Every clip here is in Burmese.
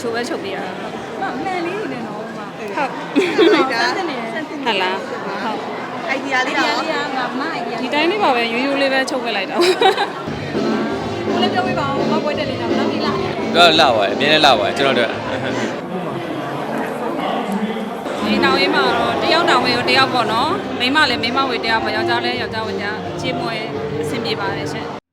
ချိုပဲချုပ်ပြရတာမမှန်လေးနေတော့မှာဟုတ်လိုက်တာစက်နေဟုတ်လားဟုတ်အိုင်ဒီယာလေးဒီတော့အရာငါမအိုင်ဒီယာဒီတိုင်းလေးပါပဲရိုးရိုးလေးပဲချုပ်ပြလိုက်တာကိုလည်းပြောပြပါဦးမပွဲတက်နေတာနောက်ဒီလာတော့လာပါအမြဲတမ်းလာပါကျွန်တော်တို့ဒီနောက်ရေးမှာတော့တယောက်တောင်ဝေကိုတယောက်ပေါ့နော်မိန်းမလည်းမိန်းမဝေတယောက်ပေါ့ယောက်ျားလည်းယောက်ျားဝေတယောက်ချေမွေအဆင်ပြေပါတယ်ရှင်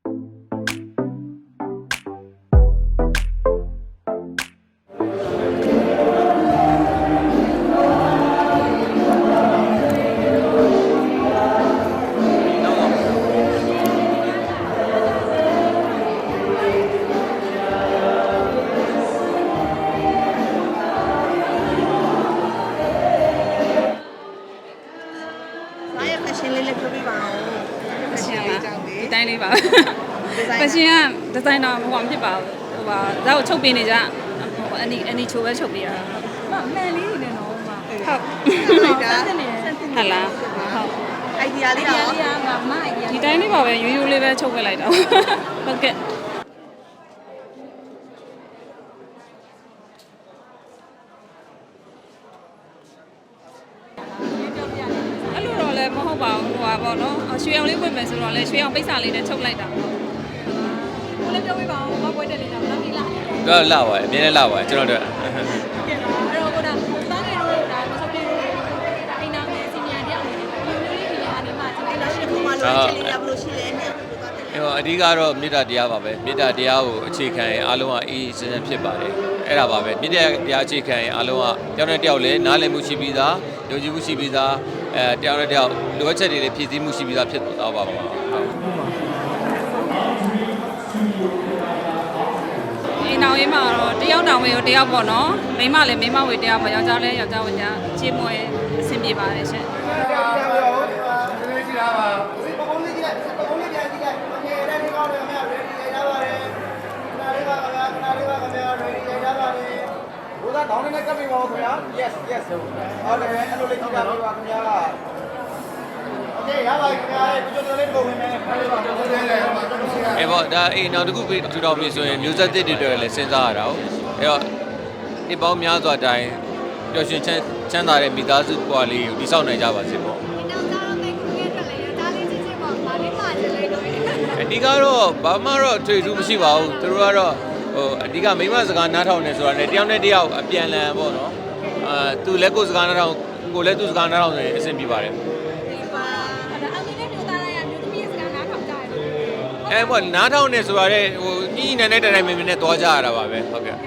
တိုင်းလေးပါပရှင်ကဒီဇိုင်နာဟိုမဖြစ်ပါဘူးဟိုပါဇာတ်ကိုချုပ်ပြနေကြဟိုအနီအနီချိုပဲချုပ်ပြရတာမမှန်လေးနေတော့မှာဟုတ်လိုက်တာစက်နေဟုတ်လားဟုတ်အိုင်ဒီယာဒီလေးအတော့ရာငါမအိုင်ဒီယာဒီတိုင်းလေးပါပဲရိုးရိုးလေးပဲချုပ်ပြလိုက်တာဟုတ်ကဲ့အဲ့လိုတော့လည်း မဟုတ်ပါဘူးဟိုပါပေါ့နော်ရွှေအောင်လေးဝင်မယ်ဆိုတော့လည်းရွှေအောင်ပိတ်စာလေးနဲ့ချုပ်လိုက်တာကိုလည်းပြောပြပါဦးမပွဲတက်နေတာနောက်ဒီလာတော့လာပါအမြဲတမ်းလာပါကျွန်တော်တို့အဲ့တော့ကိုဒါသားငယ်တို့ဒါမဆုပ်ပြေတို့အိမ်နာငယ်စီနီယာတယောက်နေတယ်လူမျိုးလေးကြီးအနေမှာကျွန်တော်အဲ့လာတော့ရှိရှင်တယ်ကမှလိုချင်လေးရဘလို့ရှိလဲနဲ့ အဲတော့အဓိကတော့မေတ္တာတရားပါပဲမေတ္တာတရားကိုအခြေခံရင်အားလုံးကအေးအေးချမ်းချမ်းဖြစ်ပါတယ်အဲ့ဒါပါပဲမေတ္တာတရားအခြေခံရင်အားလုံးကတယောက်နဲ့တယောက်လည်းနားလည်မှုရှိပြီးသားယုံကြည်မှုရှိပြီးသားအဲတယောက်နဲ့တယောက်လိုအပ်ချက်တွေလည်းဖြည့်ဆည်းမှုရှိပြီးသားဖြစ်သွားပါမှာဟုတ်ဒီနောက်ရေးမှာတော့တယောက်တောင်ဝေကိုတယောက်ပေါ့နော်မိန်းမလည်းမိန်းမဝေတယောက်ပေါ့ယောက်ျားလည်းယောက်ျားဝေတယောက်ချေမွေအဆင်ပြေပါတယ်ရှင် ဘုရား ကောင်းတဲ့ကပ်ပြီးပါဦးခင်ဗျာ yes yes ဟုတ်တယ်အဲ့လိုလေးကြည့်တာပါခင်ဗျာ Okay ရပါပြီခင်ဗျာဒီလိုလေးပုံဝင်မယ်ခါလေးပါတော့တယ်လေအဲပေါ့ဒါအေးနောက်တစ်ခုပြီးထူထောင်ပြီဆိုရင်မျိုးဆက်သစ်တွေတွေ့လည်းစဉ်းစားရတာဟုတ်အဲတော့ဒီပေါင်းများစွာတိုင်းပျော်ရွှင်ချမ်းချမ်းသာတဲ့မိသားစုပွားလေးကိုတိဆောက်နိုင်ကြပါစေပေါ့နောက်သားတော့မဲ့ခုခဲ့တယ်လေဒါလေးချင်းချင်းပေါ့ဒါလေးပါချင်လိုက်တော့အဓိကတော့ဘာမှတော့ထွေထူးမရှိပါဘူးသူတို့ကတော့ ဟိုအဓိကမိမစကားနားထောင်နေဆိုတာနဲ့တယောက်နဲ့တယောက်အပြန်လန်ပေါ့နော်အာသူလည်းကိုယ်စကားနားထောင်ကိုယ်လည်းသူစကားနားထောင်နေအဆင်ပြေပါတယ်ဒီပါဒါအမေနဲ့မျိုးသားလိုက်ရမျိုးသမီးစကားနားထောင်ကြတယ်အဲပေါ့နားထောင်နေဆိုတာတဲ့ဟိုညီညီနဲ့နဲ့တိုင်တိုင်မင်းမင်းနဲ့သွားကြရတာပါပဲဟုတ်ကဲ့